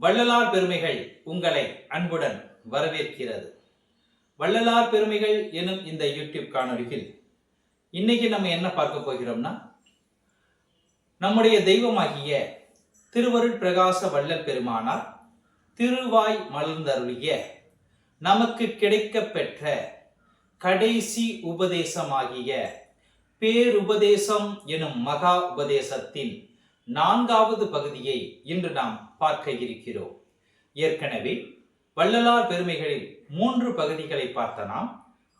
வள்ளலார் பெருமைகள் உங்களை அன்புடன் வரவேற்கிறது. வள்ளலார் பெருமைகள் எனும் இந்த யூடியூப் காணொலியில் இன்னைக்கு நம்ம என்ன பார்க்க போகிறோம்னா நம்முடைய தெய்வமாகிய திருவருட் பிரகாச வள்ளல் பெருமானார் திருவாய் மலர்ந்தருளிய நமக்கு கிடைக்க பெற்ற கடைசி உபதேசமாகிய பேருபதேசம் எனும் மகா உபதேசத்தின் நான்காவது பகுதியை இன்று நாம் பார்க்க இருக்கிறோம். ஏற்கனவே வள்ளலார் பெருமைகளில் மூன்று பகுதிகளை பார்த்த நாம்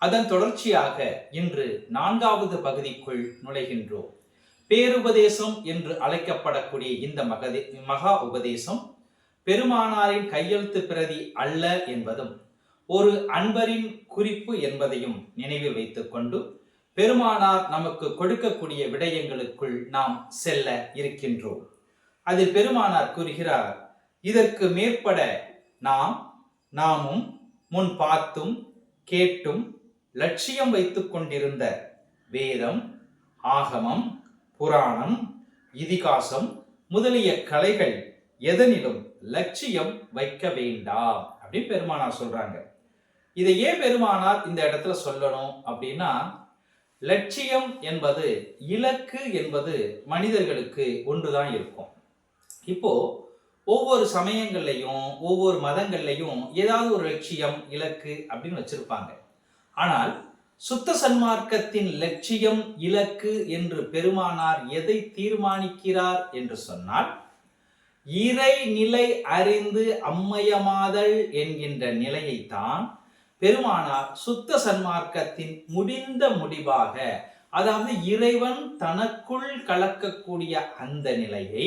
அதன் தொடர்ச்சியாக இன்று நான்காவது பகுதிக்குள் நுழைகின்றோம். பேருபதேசம் என்று அழைக்கப்படக்கூடிய இந்த மகதே மகா உபதேசம் பெருமானாரின் கையெழுத்து பிரதி அல்ல என்பதும் ஒரு அன்பரின் குறிப்பு என்பதையும் நினைவில் வைத்துக்கொண்டு பெருமானார் நமக்கு கொடுக்கக்கூடிய விடயங்களுக்குள் நாம் செல்ல இருக்கின்றோம். அதில் பெருமானார் கூறுகிறார் இதற்கு மேற்பட நாம் நாமும் முன் பார்த்தும் கேட்டும் லட்சியம் வைத்து கொண்டிருந்த வேதம் ஆகமம் புராணம் இதிகாசம் முதலிய கலைகள் எதனிலும் லட்சியம் வைக்க வேண்டாம். அப்படின்னு பெருமானார் சொல்றாங்க. இதை ஏன் பெருமானார் இந்த இடத்துல சொல்லணும் அப்படின்னா லட்சியம் என்பது இலக்கு என்பது மனிதர்களுக்கு ஒன்றுதான் இருக்கும். இப்போ ஒவ்வொரு சமயங்கள்லையும் ஒவ்வொரு மதங்கள்லையும் ஏதாவது ஒரு லட்சியம் இலக்கு அப்படின்னு வச்சிருப்பாங்க. ஆனால் சுத்த சன்மார்க்கத்தின் லட்சியம் இலக்கு என்று பெருமானார் எதை தீர்மானிக்கிறார் என்று சொன்னால் இறை நிலை அறிந்து அம்மயமாதல் என்கின்ற நிலையைத்தான் பெருமானார் சுத்த சன்மார்க்கத்தின் முடிந்த முடிவாக அதாவது இறைவன் தனக்குள் கலக்கக்கூடிய அந்த நிலையை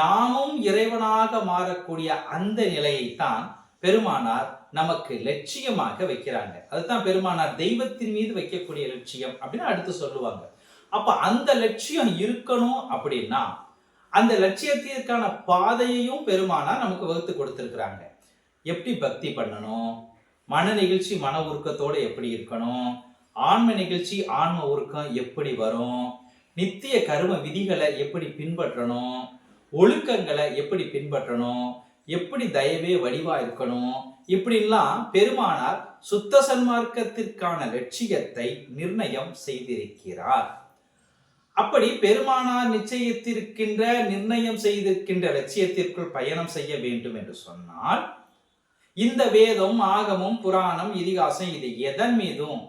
நாமும் இறைவனாக மாறக்கூடிய அந்த நிலையைத்தான் பெருமானார் நமக்கு லட்சியமாக வைக்கிறாங்க. அதுதான் பெருமானார் தெய்வத்தின் மீது வைக்கக்கூடிய லட்சியம் அப்படின்னு அடுத்து சொல்லுவாங்க. அப்ப அந்த லட்சியம் இருக்கணும் அப்படின்னா அந்த லட்சியத்திற்கான பாதையையும் பெருமானார் நமக்கு வகுத்து கொடுத்துருக்குறாங்க. எப்படி பக்தி பண்ணணும்? மன நிகழ்ச்சி மன உருக்கத்தோடு எப்படி இருக்கணும்? ஆன்ம நிகழ்ச்சி ஆன்ம உருக்கம் எப்படி வரும்? நித்திய கரும விதிகளை எப்படி பின்பற்றணும்? ஒழுக்கங்களை எப்படி பின்பற்றணும்? எப்படி தயவே வடிவா இருக்கணும்? இப்படிலாம் பெருமானார் சுத்த சன்மார்க்கத்திற்கான லட்சியத்தை நிர்ணயம் செய்திருக்கிறார். அப்படி பெருமானார் நிச்சயித்திருக்கின்ற நிர்ணயம் செய்திருக்கின்ற லட்சியத்திற்குள் பயணம் செய்ய வேண்டும் என்று சொன்னால் இந்த வேதம் ஆகமும் புராணம் இதிகாசம் இது எதன் மீதும்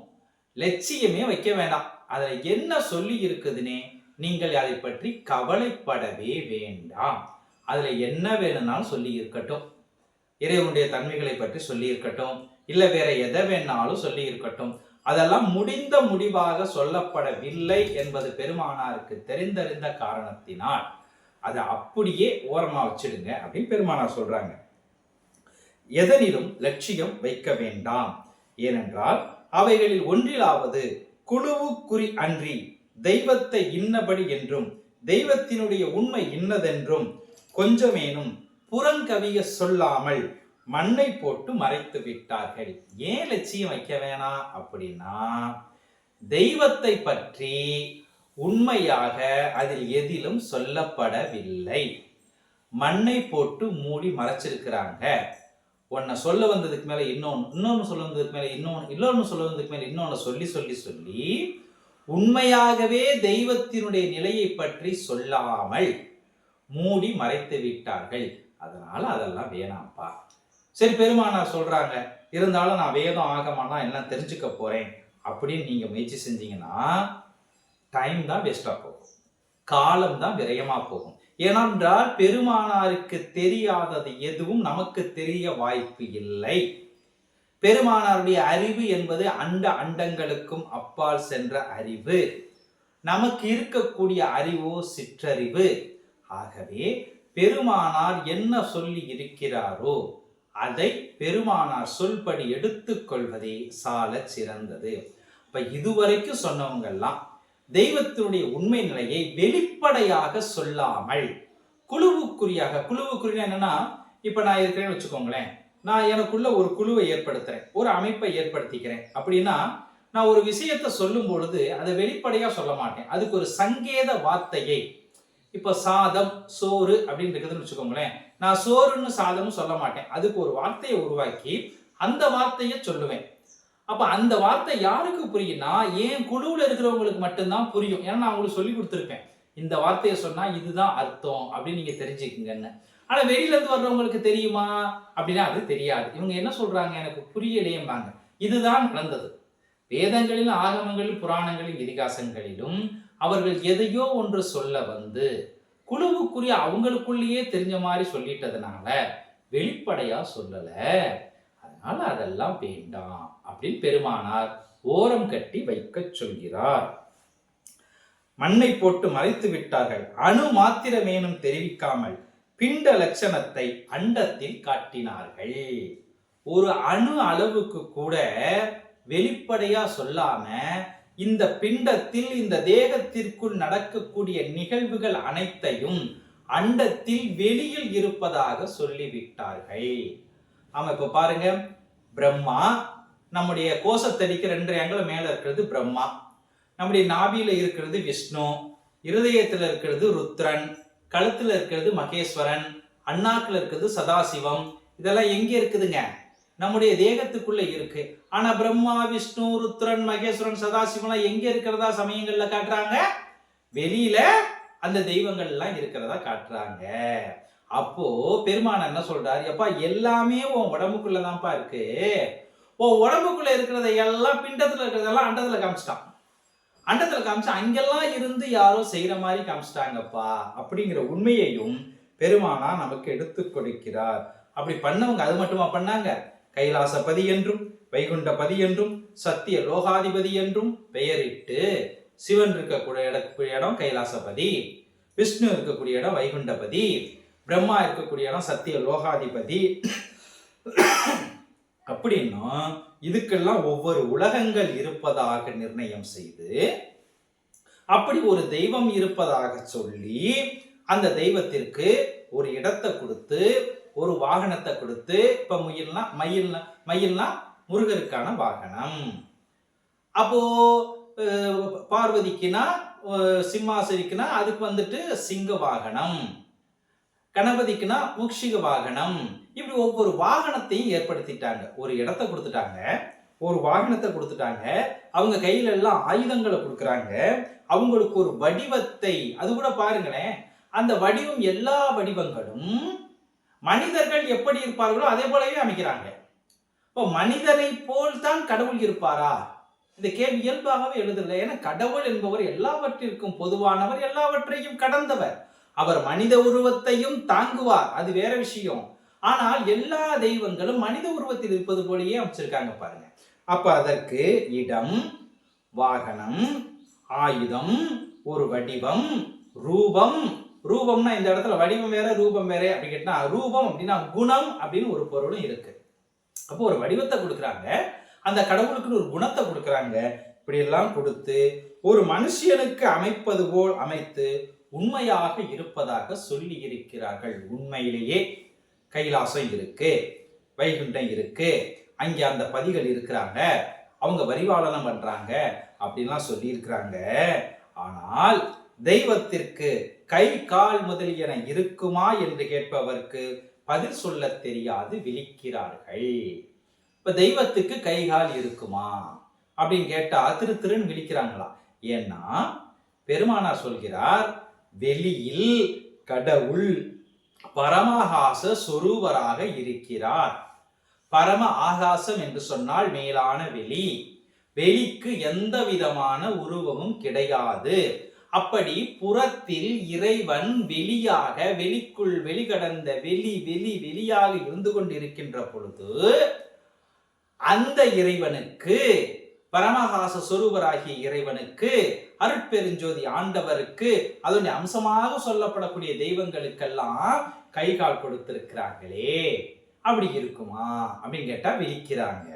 லட்சியமே வைக்க வேண்டாம். அதுல என்ன சொல்லி இருக்குதுன்னே நீங்கள் அதை பற்றி கவலைப்படவே வேண்டாம். அதில் என்ன வேணும்னாலும் சொல்லி இருக்கட்டும் இறைவனுடைய தன்மைகளை பற்றி சொல்லி இருக்கட்டும் இல்லை வேற எதை வேணாலும் சொல்லி இருக்கட்டும் அதெல்லாம் முடிந்த முடிவாக சொல்லப்படவில்லை என்பது பெருமானாருக்கு தெரிந்தறிந்த காரணத்தினால் அதை அப்படியே ஓரமாக வச்சிடுங்க அப்படின்னு பெருமானார் சொல்றாங்க. எதனிலும் லட்சியம் வைக்க வேண்டாம். ஏனென்றால் அவைகளில் ஒன்றிலாவது குழுவுக்குறி அன்றி தெய்வத்தை இன்னபடி என்றும் தெய்வத்தினுடைய உண்மை இன்னதென்றும் கொஞ்சமேனும் புறங்கவிய சொல்லாமல் மண்ணை போட்டு மறைத்து விட்டார்கள். ஏன் லட்சியம் வைக்க வேணாம்? அப்படின்னா தெய்வத்தை பற்றி உண்மையாக அதில் எதிலும் சொல்லப்படவில்லை. மண்ணை போட்டு மூடி மறைச்சிருக்கிறாங்க. உன்னை சொல்ல வந்ததுக்கு மேலே இன்னொன்று இன்னொன்று சொல்ல வந்ததுக்கு மேலே இன்னொன்று இன்னொன்று சொல்ல வந்ததுக்கு மேலே இன்னொன்று சொல்லி சொல்லி சொல்லி உண்மையாகவே தெய்வத்தினுடைய நிலையை பற்றி சொல்லாமல் மூடி மறைத்து விட்டார்கள். அதனால அதெல்லாம் வேணாம்ப்பா. சரி பெருமானார் சொல்றாங்க இருந்தாலும் நான் வேதம் ஆகமானா எல்லாம் தெரிஞ்சுக்க போறேன். அப்படின்னு நீங்க முயற்சி செஞ்சீங்கன்னா டைம் தான் வேஸ்டா போகும். காலம் தான் விரயமா போகும். ஏனென்றால் பெருமானாருக்கு தெரியாதது எதுவும் நமக்கு தெரிய வாய்ப்பு இல்லை. பெருமானாருடைய அறிவு என்பது அண்ட அண்டங்களுக்கும் அப்பால் சென்ற அறிவு. நமக்கு இருக்கக்கூடிய அறிவோ சிற்றறிவு. ஆகவே பெருமானார் என்ன சொல்லி இருக்கிறாரோ அதை பெருமானார் சொல்படி எடுத்துக்கொள்வதே சால சிறந்தது. இப்ப இதுவரைக்கும் சொன்னவங்கெல்லாம் தெய்வத்தினுடைய உண்மை நிலையை வெளிப்படையாக சொல்லாமல் குழுவுக்குரியாக குழுவுக்குரிய என்னன்னா இப்ப நான் இருக்கிறேன்னு வச்சுக்கோங்களேன் நான் எனக்குள்ள ஒரு குழுவை ஏற்படுத்துறேன் ஒரு அமைப்பை ஏற்படுத்திக்கிறேன். அப்படின்னா நான் ஒரு விஷயத்தை சொல்லும் பொழுது அதை வெளிப்படையா சொல்ல மாட்டேன். அதுக்கு ஒரு சங்கேத வார்த்தையை. இப்போ சாதம் சோறு அப்படின்னு இருக்குதுன்னு வச்சுக்கோங்களேன். நான் சோறுன்னு சாதம்னு சொல்ல மாட்டேன். அதுக்கு ஒரு வார்த்தையை உருவாக்கி அந்த வார்த்தையை சொல்லுவேன். அப்ப அந்த வார்த்தை யாருக்கு புரியும்னா என் குழுவில் இருக்கிறவங்களுக்கு மட்டும்தான் புரியும். ஏன்னா நான் அவங்களுக்கு சொல்லி கொடுத்துருப்பேன் இந்த வார்த்தையை சொன்னா இதுதான் அர்த்தம் அப்படின்னு நீங்க தெரிஞ்சுக்குங்கன்னு. ஆனா வெளியில இருந்து வர்றவங்களுக்கு தெரியுமா? அப்படின்னா அது தெரியாது. இவங்க என்ன சொல்றாங்க? எனக்கு புரியலையம்பாங்க. இதுதான் நடந்தது. வேதங்களில் ஆகமங்களில் புராணங்களில் இதிகாசங்களிலும் அவர்கள் எதையோ ஒன்று சொல்ல வந்து குழுவுக்குரிய அவங்களுக்குள்ளேயே தெரிஞ்ச மாதிரி சொல்லிட்டதுனால வெளிப்படையா சொல்லல. அதனால அதெல்லாம் வேண்டாம் அப்படின்னு பெருமானார் ஓரம் கட்டி வைக்க சொல்கிறார். மண்ணை போட்டு மறைத்து விட்டார்கள். அணு மாத்திரமேனும் தெரிவிக்காமல் பிண்ட லட்சணத்தை அண்டத்தில் காட்டினார்கள். ஒரு அணு அளவுக்கு கூட வெளிப்படையா சொல்லாம இந்த பிண்டத்தில் இந்த தேகத்திற்குள் நடக்கக்கூடிய நிகழ்வுகள் அனைத்தையும் அண்டத்தில் வெளியில் இருப்பதாக சொல்லிவிட்டார்கள். ஆமா இப்ப பாருங்க. பிரம்மா நம்முடைய கோஷத்தடிக்கு ரெண்டு அங்குலம் மேல இருக்கிறது பிரம்மா. நம்முடைய நாபியில இருக்கிறது விஷ்ணு இருதயத்துல இருக்கிறது ருத்ரன். கழுத்துல இருக்கிறது மகேஸ்வரன் அண்ணாக்குல இருக்கிறது சதாசிவம். இதெல்லாம் எங்கே இருக்குதுங்க? நம்முடைய தேகத்துக்குள்ள இருக்கு. ஆனா பிரம்மா விஷ்ணு ருத்ரன் மகேஸ்வரன் சதாசிவம்லாம் எங்க இருக்கிறதா சமயங்கள்ல காட்டுறாங்க? வெளியில அந்த தெய்வங்கள் எல்லாம் இருக்கிறதா காட்டுறாங்க. அப்போ பெருமான் என்ன சொல்றாரு? எப்பா எல்லாமே உன் உடம்புக்குள்ளதான்ப்பா இருக்கு. உன் உடம்புக்குள்ள இருக்கிறத எல்லாம் பிண்டத்துல இருக்கிறதெல்லாம் அண்டத்துல காமிச்சிட்டான். அண்டத்துல காமிச்சு அங்கெல்லாம் இருந்து யாரோ செய்யற மாதிரி காமிச்சிட்டாங்கப்பா அப்படிங்கிற உண்மையையும் பெருமானா நமக்கு எடுத்து கொடுக்கிறார். அப்படி பண்ணவங்க அது மட்டுமா பண்ணாங்க? கைலாசபதி என்றும் வைகுண்டபதி என்றும் சத்திய லோகாதிபதி என்றும் பெயரிட்டு சிவன் இருக்கக்கூடிய இடக்கூடிய இடம் கைலாசபதி விஷ்ணு இருக்கக்கூடிய இடம் வைகுண்டபதி பிரம்மா இருக்கக்கூடிய இடம் சத்திய லோகாதிபதி அப்படின்னா இதுக்கெல்லாம் ஒவ்வொரு உலகங்கள் இருப்பதாக நிர்ணயம் செய்து அப்படி ஒரு தெய்வம் இருப்பதாக சொல்லி அந்த தெய்வத்திற்கு ஒரு இடத்தை கொடுத்து ஒரு வாகனத்தை கொடுத்து இப்ப முயல்னா மயில்னா மயில்னா முருகருக்கான வாகனம். அப்போ பார்வதிக்குன்னா பார்வதிக்குனா அதுக்கு வந்துட்டு சிங்க வாகனம். கணபதிக்குன்னா முக்ஷிக வாகனம். இப்படி ஒவ்வொரு வாகனத்தையும் ஏற்படுத்திட்டாங்க. ஒரு இடத்த கொடுத்துட்டாங்க. ஒரு வாகனத்தை கொடுத்துட்டாங்க. அவங்க கையில எல்லாம் ஆயுதங்களை கொடுக்குறாங்க. அவங்களுக்கு ஒரு வடிவத்தை அது கூட பாருங்களேன். அந்த வடிவம் எல்லா வடிவங்களும் மனிதர்கள் எப்படி இருப்பார்களோ அதே போலவே அமைக்கிறாங்க. இப்போ மனிதரை போல் தான் கடவுள் இருப்பாரா? இந்த கேள்வி இயல்பாகவே எழுதலை ஏன்னா கடவுள் என்பவர் எல்லாவற்றிற்கும் பொதுவானவர் எல்லாவற்றையும் கடந்தவர். அவர் மனித உருவத்தையும் தாங்குவார். அது வேற விஷயம். ஆனால் எல்லா தெய்வங்களும் மனித உருவத்தில் இருப்பது போலயே அமைச்சிருக்காங்க பாருங்க. அப்ப அதற்கு இடம் வாகனம் ஆயுதம் ஒரு வடிவம் ரூபம். ரூபம்னா இந்த இடத்துல வடிவம் வேற ரூபம் வேற அப்படி கேட்டா ரூபம் அப்படின்னா குணம் அப்படின்னு ஒரு பொருளும் இருக்கு. அப்போ ஒரு வடிவத்தை கொடுக்குறாங்க. அந்த கடவுளுக்குன்னு ஒரு குணத்தை கொடுக்குறாங்க. இப்படி எல்லாம் கொடுத்து ஒரு மனுஷனுக்கு அமைப்பது போல் அமைத்து உண்மையாக இருப்பதாக சொல்லி இருக்கிறார்கள் உண்மையிலேயே கைலாசம் இருக்கு வைகுண்டம் இருக்கு அங்கே அந்த பதிகள் இருக்கிறாங்க அவங்க வரிவாளனம் பண்றாங்க அப்படின்லாம் சொல்லி இருக்கிறாங்க ஆனால் தெய்வத்திற்கு கை கால் முதலியன இருக்குமா என்று கேட்பவர்க்கு பதில் சொல்ல தெரியாது விழிக்கிறார்கள். இப்ப தெய்வத்துக்கு கை கால் இருக்குமா அப்படின்னு கேட்டா திரு திருன்னு விழிக்கிறாங்களா ஏன்னா பெருமானார் சொல்கிறார் வெளியில் கடவுள் பரமஹாச சொரூபராக இருக்கிறார். பரம ஆகாசம் என்று சொன்னால் மேலான வெளி. வெளிக்கு எந்த விதமான உருவமும் கிடையாது. அப்படி புறத்தில் இறைவன் வெளியாக வெளிக்குள் வெளிகடந்த வெளி வெளி வெளியாக இருந்து கொண்டிருக்கின்ற பொழுது அந்த இறைவனுக்கு பரமஹாச சொரூபராகிய இறைவனுக்கு அருட்பெருஞ்சோதி ஆண்டவருக்கு அதனுடைய அம்சமாக சொல்லப்படக்கூடிய தெய்வங்களுக்கெல்லாம் கை கால் கொடுத்திருக்கிறார்களே. அப்படி இருக்குமா? அப்படின்னு கேட்டா விழிக்கிறாங்க.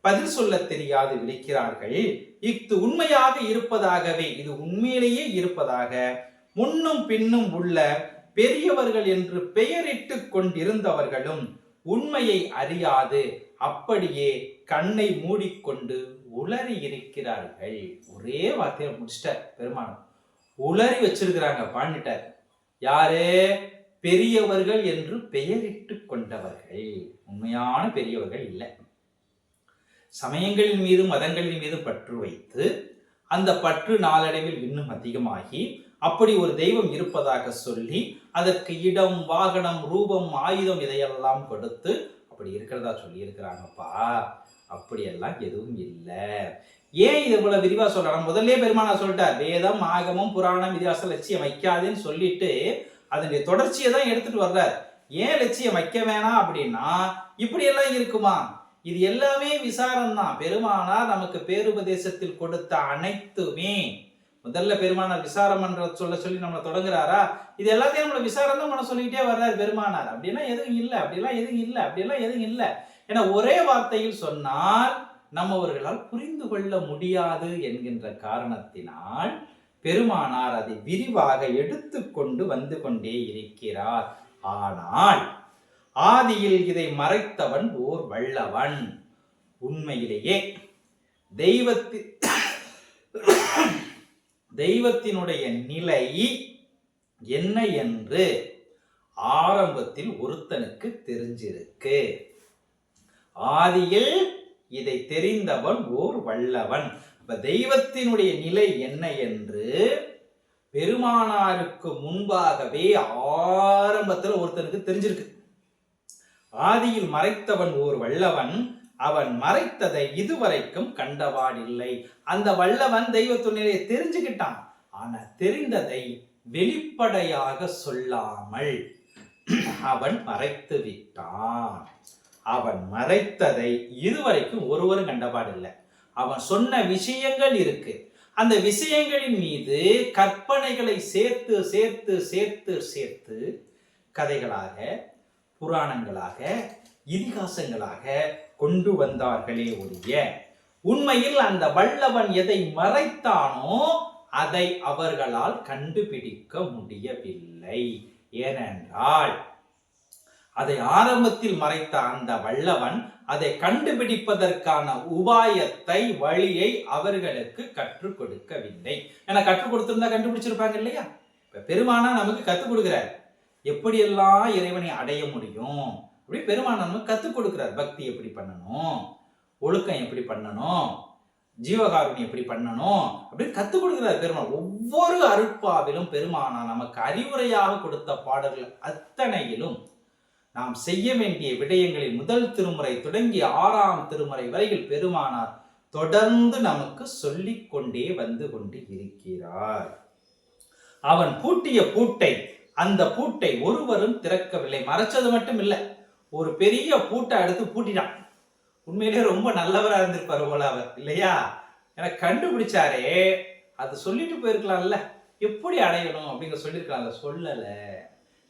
பதில் சொல்ல தெரியாது விழிக்கிறார்கள். இஃது உண்மையாக இருப்பதாகவே இது உண்மையிலேயே இருப்பதாக முன்னும் பின்னும் உள்ள பெரியவர்கள் என்று பெயரிட்டு கொண்டிருந்தவர்களும் உண்மையை அறியாது. அப்படியே கண்ணை மூடிக்கொண்டு உளறி இருக்கிறார்கள். ஒரே வார்த்தையில முடிச்சிட்டார் பெருமானம் உளறி வச்சிருக்கிறாங்க பாண்டிட்டார் யாரே? பெரியவர்கள் என்று பெயரிட்டு கொண்டவர்கள். உண்மையான பெரியவர்கள் இல்லை. சமயங்களின் மீதும் மதங்களின் மீதும் பற்று வைத்து அந்த பற்று நாளடைவில் இன்னும் அதிகமாகி அப்படி ஒரு தெய்வம் இருப்பதாக சொல்லி அதற்கு இடம் வாகனம் ரூபம் ஆயுதம் இதையெல்லாம் கொடுத்து அப்படி இருக்கிறதா சொல்லியிருக்கிறாங்கப்பா அப்படியெல்லாம் எதுவும் இல்லை. ஏன் இது இவ்வளவு விரிவா சொல்றாங்க முதல்ல பெருமானா சொல்லிட்டார் வேதம் ஆகமும் புராணம் இதிகாசம் லட்சியம் வைக்காதேன்னு சொல்லிட்டு அதனுடைய தொடர்ச்சியை தான் எடுத்துட்டு வர்றார். ஏன் லட்சியம் வைக்க வேணாம் அப்படின்னா இப்படியெல்லாம் இருக்குமா? இது எல்லாமே விசாரம் தான் பெருமானார் நமக்கு பேருபதேசத்தில் கொடுத்த அனைத்துமே முதல்ல பெருமானார் விசாரம் பண்ற சொல்ல சொல்லி நம்மளை தொடங்குறாரா? இது எல்லாத்தையும் நம்மளை விசாரம் தான் பண்ண சொல்லிக்கிட்டே வர்றாரு பெருமானார். அப்படின்னா எதுவும் இல்லை அப்படிலாம் எதுவும் இல்லை அப்படிலாம் எதுவும் இல்லை. ஏன்னா ஒரே வார்த்தையில் சொன்னால் நம்மவர்களால் புரிந்து கொள்ள முடியாது என்கின்ற காரணத்தினால் பெருமானார் அதை விரிவாக எடுத்துக்கொண்டு வந்து கொண்டே இருக்கிறார். ஆனால் ஆதியில் இதை மறைத்தவன் ஓர் வல்லவன். உண்மையிலேயே தெய்வத்து தெய்வத்தினுடைய நிலை என்ன என்று ஆரம்பத்தில் ஒருத்தனுக்கு தெரிஞ்சிருக்கு. ஆதியில் இதை தெரிந்தவன் ஓர் வல்லவன். இப்ப தெய்வத்தினுடைய நிலை என்ன என்று பெருமானாருக்கு முன்பாகவே ஆரம்பத்தில் ஒருத்தனுக்கு தெரிஞ்சிருக்கு. ஆதியில் மறைத்தவன் ஓர் வல்லவன் அவன் மறைத்ததை இதுவரைக்கும் கண்டவாடில்லை. அந்த வல்லவன் தெய்வத்துணையை தெரிஞ்சுக்கிட்டான் ஆனா தெரிந்ததை வெளிப்படையாக சொல்லாமல் அவன் மறைத்து விட்டான். அவன் மறைத்ததை இதுவரைக்கும் ஒருவரும் கண்டபாடில்லை அவன் சொன்ன விஷயங்கள் இருக்கு. அந்த விஷயங்களின் மீது கற்பனைகளை சேர்த்து சேர்த்து சேர்த்து சேர்த்து கதைகளாக புராணங்களாக இதிகாசங்களாக கொண்டு வந்தார்களே ஒழிய உண்மையில் அந்த வல்லவன் எதை மறைத்தானோ அதை அவர்களால் கண்டுபிடிக்க முடியவில்லை. ஏனென்றால் அதை ஆரம்பத்தில் மறைத்த அந்த வல்லவன் அதை கண்டுபிடிப்பதற்கான உபாயத்தை வழியை அவர்களுக்கு கற்றுக் கொடுக்கவில்லை. ஏன்னா கற்றுக் கொடுத்திருந்தா கண்டுபிடிச்சிருப்பாங்க இல்லையா? இப்ப பெருமானா நமக்கு கற்றுக் கொடுக்கிறார். எப்படியெல்லாம் இறைவனை அடைய முடியும்? அப்படி பெருமான் நமக்கு கற்றுக் கொடுக்குறார். பக்தி எப்படி பண்ணணும்? ஒழுக்கம் எப்படி பண்ணணும்? ஜீவகாருணி எப்படி பண்ணணும்? அப்படின்னு கற்றுக் கொடுக்குறாரு பெருமாள் ஒவ்வொரு அருட்பாவிலும் பெருமானா நமக்கு அறிவுரையாக கொடுத்த பாடல்கள் அத்தனையிலும் நாம் செய்ய வேண்டிய விடயங்களில் முதல் திருமுறை தொடங்கி ஆறாம் திருமுறை வரையில் பெருமானார் தொடர்ந்து நமக்கு சொல்லிக் கொண்டே வந்து கொண்டு இருக்கிறார். அவன் பூட்டிய பூட்டை அந்த பூட்டை ஒருவரும் திறக்கவில்லை. மறைச்சது மட்டும் இல்லை. ஒரு பெரிய பூட்டை எடுத்து பூட்டிட்டான். உண்மையிலேயே ரொம்ப நல்லவராக இருந்திருப்பார் போல அவர் இல்லையா? ஏன்னா கண்டுபிடிச்சாரே. அது சொல்லிட்டு போயிருக்கலாம்ல. எப்படி அடையணும் அப்படிங்கிற சொல்லியிருக்கலாம்ல. சொல்லலை.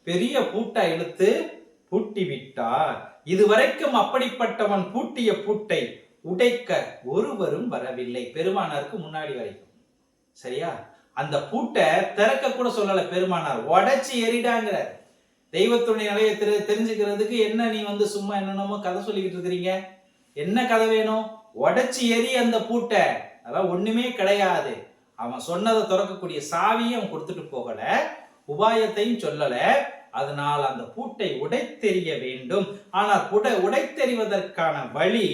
பெரிய பூட்டை இழுத்து பூட்டி விட்டார். இதுவரைக்கும் அப்படிப்பட்டவன் பூட்டிய பூட்டை உடைக்க ஒருவரும் வரவில்லை. பெருமானாருக்கு முன்னாடி வரைக்கும். சரியா? அந்த பூட்டை திறக்க கூட சொல்லலை பெருமானார். உடைச்சி எறிடாங்கிற தெய்வத்துடைய நிலையை தெரி தெரிஞ்சுக்கிறதுக்கு என்ன நீ வந்து சும்மா என்னென்னமோ கதை சொல்லிக்கிட்டு இருக்கிறீங்க? என்ன கதை வேணும்? உடச்சி எரி அந்த பூட்டை. அதெல்லாம் ஒண்ணுமே கிடையாது. அவன் சொன்னதை திறக்கக்கூடிய சாவியை அவன் கொடுத்துட்டு போகல. உபாயத்தையும் சொல்லல. அதனால் அந்த பூட்டை உடைத்தெறிய வேண்டும். ஆனால் உடை உடைத்தெறிவதற்கான வழி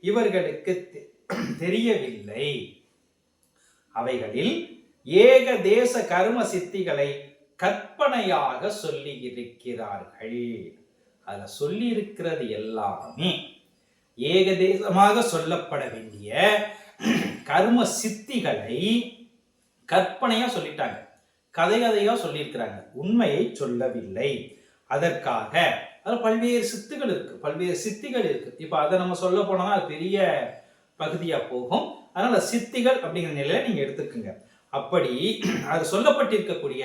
இவர்களுக்கு தெ- தெரியவில்லை. அவைகளில் ஏக தேச கர்ம சித்திகளை கற்பனையாக சொல்லி இருக்கிறார்கள் அதில் சொல்லி இருக்கிறது எல்லாமே ஏகதேசமாக சொல்லப்பட வேண்டிய கர்ம சித்திகளை கற்பனையா சொல்லிட்டாங்க. கதை கதையா சொல்லியிருக்கிறாங்க. உண்மையை சொல்லவில்லை. அதற்காக அதில் பல்வேறு சித்துகள் இருக்கு. பல்வேறு சித்திகள் இருக்கு. இப்போ அதை நம்ம சொல்ல போனோம்னா அது பெரிய பகுதியாக போகும். அதனால சித்திகள் அப்படிங்கிற நிலையில நீங்க எடுத்துக்கோங்க. அப்படி அது சொல்லப்பட்டிருக்கக்கூடிய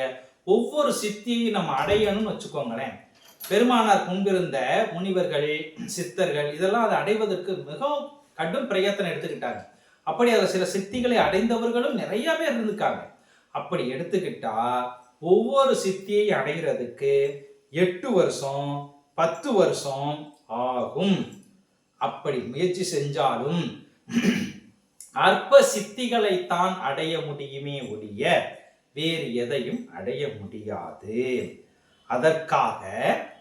ஒவ்வொரு சித்தியையும் நம்ம அடையணும்னு வச்சுக்கோங்களேன். பெருமானார் முன்பிருந்த முனிவர்கள் சித்தர்கள் இதெல்லாம் அதை அடைவதற்கு மிகவும் கடும் பிரயத்தனம் எடுத்துக்கிட்டாங்க. அப்படி அதில் சில சித்திகளை அடைந்தவர்களும் நிறைய பேர் இருந்திருக்காங்க. அப்படி எடுத்துக்கிட்டா ஒவ்வொரு சித்தியை அடைகிறதுக்கு எட்டு வருஷம் பத்து வருஷம் ஆகும். அப்படி முயற்சி செஞ்சாலும் அற்ப சித்திகளை தான் அடைய முடியுமே ஒழிய வேறு எதையும் அடைய முடியாது. அதற்காக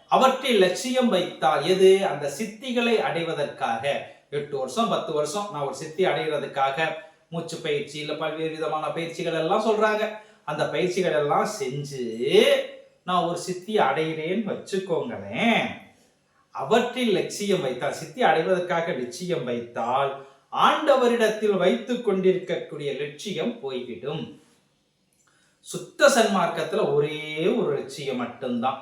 அவற்றில் லட்சியம் வைத்தால் எது? அந்த சித்திகளை அடைவதற்காக. எட்டு வருஷம் பத்து வருஷம் நான் ஒரு சித்தி அடைகிறதுக்காக மூச்சு பயிற்சி இல்லை பல்வேறு விதமான பயிற்சிகள் எல்லாம் சொல்றாங்க. அந்த பயிற்சிகள் எல்லாம் செஞ்சு நான் ஒரு சித்தி அடைகிறேன்னு வச்சுக்கோங்களேன். அவற்றில் லட்சியம் வைத்தால் சித்தி அடைவதற்காக லட்சியம் வைத்தால் ஆண்டவரிடத்தில் வைத்துக் கொண்டிருக்கக்கூடிய லட்சியம் போய்விடும். சுத்த சன்மார்க்கத்தில் ஒரே ஒரு லட்சியம் மட்டும்தான்.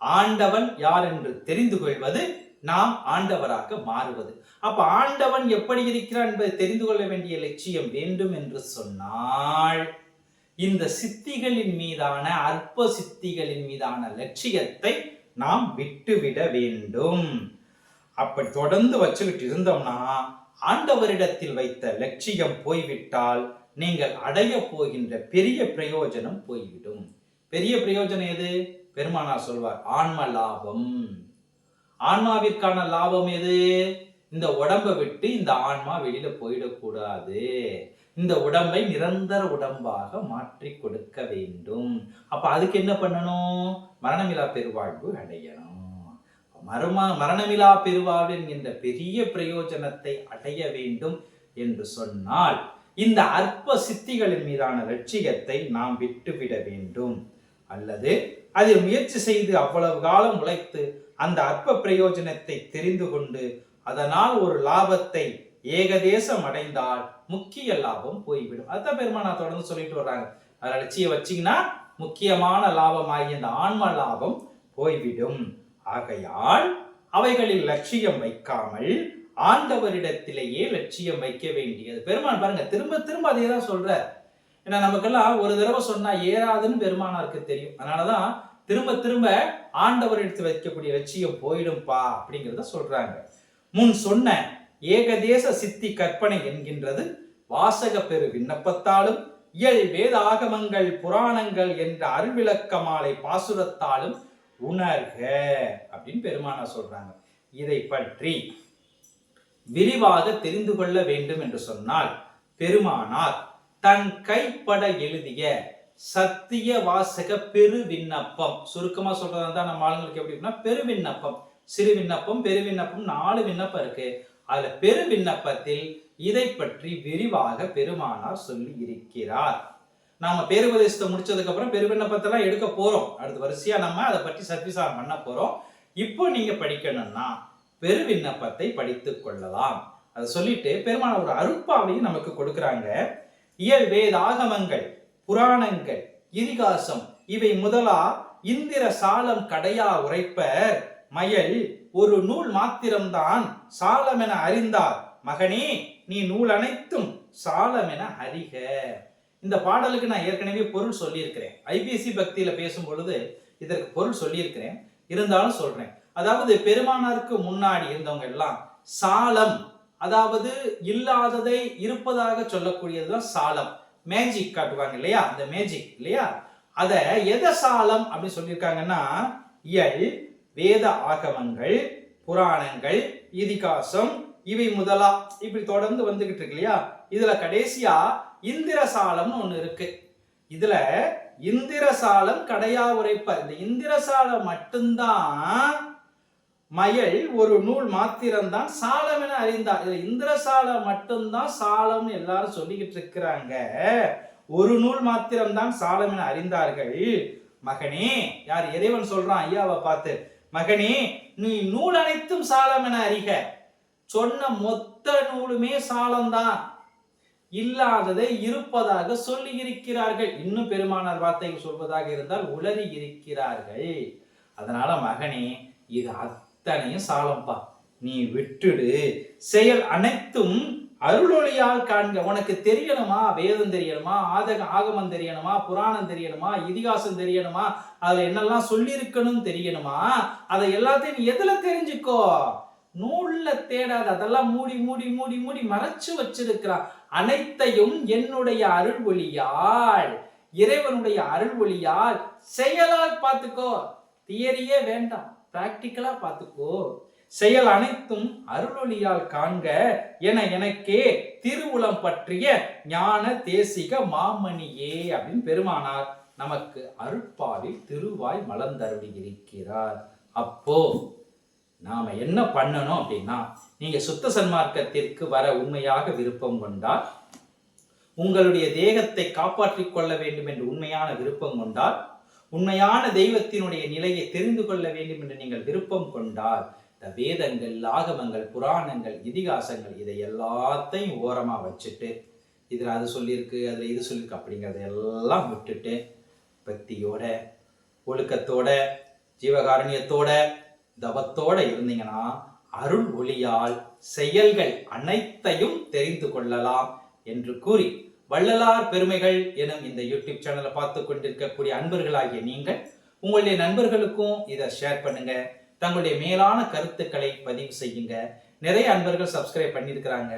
ஆண்டவன் யார் என்று தெரிந்து கொள்வது நாம் ஆண்டவராக மாறுவது. அப்ப ஆண்டவன் எப்படி இருக்கிறான் என்பதை தெரிந்து கொள்ள வேண்டிய லட்சியம் வேண்டும் என்று சொன்னால் இந்த சித்திகளின் மீதான அற்ப சித்திகளின் மீதான லட்சியத்தை நாம் விட்டுவிட வேண்டும். அப்படி தொடர்ந்து வச்சுக்கிட்டு இருந்தோம்னா ஆண்டவரிடத்தில் வைத்த லட்சியம் போய்விட்டால் நீங்கள் அடைய போகின்ற பெரிய பிரயோஜனம் போய்விடும். பெரிய பிரயோஜனம் எது? பெருமானார் சொல்வார் ஆன்ம லாபம். ஆன்மாவிற்கான லாபம் எது? இந்த உடம்பை விட்டு இந்த ஆன்மா வெளியில போயிடக்கூடாது. இந்த உடம்பை நிரந்தர உடம்பாக மாற்றி கொடுக்க வேண்டும். அப்ப அதுக்கு என்ன பண்ணணும்? மரணமிலா பெருவாழ்வு அடையணும். மர்ம மரணமிலா பெருவாழ்வு என்கின்ற பெரிய பிரயோஜனத்தை அடைய வேண்டும் என்று சொன்னால் இந்த அற்ப சித்திகளின் மீதான லட்சியத்தை நாம் விட்டுவிட வேண்டும். அல்லது அதில் முயற்சி செய்து அவ்வளவு காலம் உழைத்து அந்த அற்ப பிரயோஜனத்தை தெரிந்து கொண்டு அதனால் ஒரு லாபத்தை ஏகதேசம் அடைந்தால் முக்கிய லாபம் போய்விடும். அதுதான் பெருமானா தொடர்ந்து சொல்லிட்டு வர்றாங்க. அதில் லட்சியம் வச்சிங்கன்னா முக்கியமான லாபமாகிய இந்த ஆன்ம லாபம் போய்விடும். ஆகையால் அவைகளில் லட்சியம் வைக்காமல் ஆண்டவரிடத்திலேயே லட்சியம் வைக்க வேண்டியது. பெருமான் பாருங்க திரும்ப திரும்ப அதே தான் சொல்ற ஏன்னா நமக்கெல்லாம் ஒரு தடவை சொன்னா ஏறாதுன்னு பெருமானாருக்கு தெரியும். அதனாலதான் திரும்ப திரும்ப ஆண்டவரிடத்தில் வைக்கக்கூடிய லட்சியம் போயிடும்பா அப்படிங்கிறத சொல்றாங்க. முன் சொன்ன ஏகதேச சித்தி கற்பனை என்கின்றது வாசக பெரு விண்ணப்பத்தாலும் இயல் வேதாகமங்கள் புராணங்கள் என்ற அருள்விளக்கமாலை பாசுரத்தாலும் உணர்க அப்படின்னு பெருமானா சொல்றாங்க. இதை பற்றி விரிவாக தெரிந்து கொள்ள வேண்டும் என்று சொன்னால் பெருமானார் தன் கைப்பட எழுதிய சத்திய வாசக பெரு விண்ணப்பம் சுருக்கமா சொல்றதா தான் நம்ம ஆளுங்களுக்கு எப்படி இருக்குன்னா பெரு விண்ணப்பம் சிறு விண்ணப்பம் பெரு விண்ணப்பம் நாலு விண்ணப்பம் இருக்கு. அதுல பெரு விண்ணப்பத்தில் இதை பற்றி விரிவாக பெருமானார் சொல்லி இருக்கிறார். நாம பேருபதேசத்தை முடிச்சதுக்கு அப்புறம் பெரு விண்ணப்பத்தெல்லாம் எடுக்க போறோம். அடுத்த வரிசையா நம்ம அதை பற்றி சத்விசாரம் பண்ண போறோம். இப்போ நீங்க படிக்கணும்னா பெரு விண்ணப்பத்தை படித்து கொள்ளலாம். அதை சொல்லிட்டு பெருமான ஒரு அருப்பாவையும் நமக்கு கொடுக்குறாங்க. இயல் வேதாகமங்கள் புராணங்கள் இதிகாசம் இவை முதலா இந்திர சாலம் கடையா உரைப்பர். மயல் ஒரு நூல் மாத்திரம்தான் சாலமென அறிந்தார். மகனே நீ நூல் அனைத்தும் சாலமென அறிக. இந்த பாடலுக்கு நான் ஏற்கனவே பொருள் சொல்லியிருக்கிறேன். ஐபிஎஸ்சி பக்தியில பேசும் பொழுது இதற்கு பொருள் சொல்லியிருக்கிறேன். இருந்தாலும் சொல்றேன். அதாவது பெருமானாருக்கு முன்னாடி இருந்தவங்க எல்லாம் சாலம் அதாவது இல்லாததை இருப்பதாக சொல்லக்கூடியது தான் சாலம். மேஜிக் காட்டுவாங்க இல்லையா? அந்த மேஜிக் இல்லையா? அதை எத சாலம் அப்படின்னு சொல்லியிருக்காங்கன்னா இயல் வேத ஆகமங்கள் புராணங்கள் இதிகாசம் இவை முதலா இப்படி தொடர்ந்து வந்துகிட்டு இருக்கு இல்லையா? இதுல கடைசியா இந்திரசாலம்னு ஒண்ணு இருக்கு. இதுல இந்திரசாலம் கடையா உரைப்ப இந்த இந்திரசாலம் மட்டும்தான் மயல் ஒரு நூல் மாத்திரம்தான் சாலம் என அறிந்தார். இதுல இந்திரசாலம் மட்டும்தான் சாலம்னு எல்லாரும் சொல்லிக்கிட்டு இருக்கிறாங்க. ஒரு நூல் மாத்திரம்தான் சாலம் என அறிந்தார்கள். மகனே யார் இறைவன் சொல்றான் ஐயாவை பார்த்து மகனே நீ நூல் அனைத்தும் சாலம் என அறிக. சொன்ன மொத்த நூலுமே சாலம்தான். இல்லாததை இருப்பதாக சொல்லி இருக்கிறார்கள். இன்னும் பெருமானார் வார்த்தைகள் சொல்வதாக இருந்தால் உளறி இருக்கிறார்கள். அதனால மகனே இது அத்தனையும் சாலம்பா. நீ விட்டுடு. செயல் அனைத்தும் அருளொளியால் காண்க. உனக்கு தெரியணுமா? வேதம் தெரியணுமா? ஆதக ஆகமம் தெரியணுமா? புராணம் தெரியணுமா? இதிகாசம் தெரியணுமா? அதுல என்னெல்லாம் சொல்லியிருக்கணும் தெரியணுமா? அதை எல்லாத்தையும் நீ எதுல தெரிஞ்சுக்கோ? நூல்ல தேடாத. அதெல்லாம் மூடி மூடி மூடி மூடி மறைச்சு வச்சிருக்கிறான். அனைத்தையும் என்னுடைய அருள் ஒளியால் இறைவனுடைய அருள் ஒளியால் செயலால் பார்த்துக்கோ. தியரியே வேண்டாம். பிராக்டிக்கலா பார்த்துக்கோ. செயல் அனைத்தும் அருளொளியால் காண்க என எனக்கே திருவுளம் பற்றிய ஞான தேசிக மாமணியே அப்படின்னு பெருமானார் நமக்கு அருட்பாவில் திருவாய் மலர்ந்தருளி இருக்கிறார் அப்போ நாம என்ன பண்ணணும் அப்படின்னா நீங்க சுத்த சன்மார்க்கத்திற்கு வர உண்மையாக விருப்பம் கொண்டால் உங்களுடைய தேகத்தை காப்பாற்றிக் கொள்ள வேண்டும் என்று உண்மையான விருப்பம் கொண்டால் உண்மையான தெய்வத்தினுடைய நிலையை தெரிந்து கொள்ள வேண்டும் என்று நீங்கள் விருப்பம் கொண்டால் இந்த வேதங்கள் ஆகமங்கள் புராணங்கள் இதிகாசங்கள் இதை எல்லாத்தையும் ஓரமாக வச்சுட்டு இதில் அது சொல்லியிருக்கு அதில் இது சொல்லியிருக்கு அப்படிங்கிறத எல்லாம் விட்டுட்டு பக்தியோட ஒழுக்கத்தோட ஜீவகாரணியத்தோட தவத்தோட இருந்தீங்கன்னா அருள் ஒளியால் செயல்கள் அனைத்தையும் தெரிந்து கொள்ளலாம் என்று கூறி வள்ளலார் பெருமைகள் எனும் இந்த யூடியூப் சேனலை பார்த்து கொண்டிருக்கக்கூடிய அன்பர்களாகிய நீங்கள் உங்களுடைய நண்பர்களுக்கும் இதை ஷேர் பண்ணுங்க. தங்களுடைய மேலான கருத்துக்களை பதிவு செய்யுங்க. நிறைய அன்பர்கள் சப்ஸ்கிரைப் பண்ணியிருக்கிறாங்க.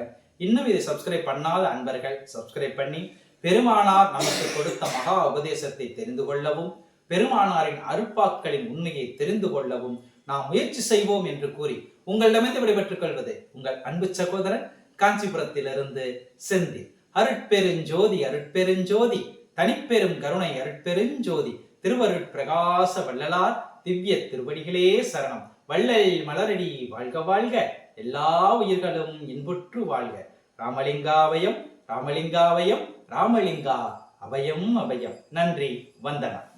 இன்னும் இதை சப்ஸ்கிரைப் பண்ணாத அன்பர்கள் சப்ஸ்கிரைப் பண்ணி பெருமானார் நமக்கு கொடுத்த மகா உபதேசத்தை தெரிந்து கொள்ளவும் பெருமானாரின் அருப்பாக்களின் உண்மையை தெரிந்து கொள்ளவும் நாம் முயற்சி செய்வோம் என்று கூறி உங்களிடமிருந்து விடைபெற்றுக் கொள்வது உங்கள் அன்பு சகோதரன் காஞ்சிபுரத்திலிருந்து செந்தில். அருட்பெருஞ்சோதி அருட்பெருஞ்சோதி தனிப்பெரும் கருணை அருட்பெருஞ்சோதி திருவருட் பிரகாச வள்ளலார் திவ்ய திருவடிகளே சரணம். வள்ளல் மலரடி வாழ்க வாழ்க. எல்லா உயிர்களும் இன்புற்று வாழ்க. ராமலிங்காவயம் ராமலிங்காவயம் ராமலிங்கா அவயம் அபயம் நன்றி வந்தனம்.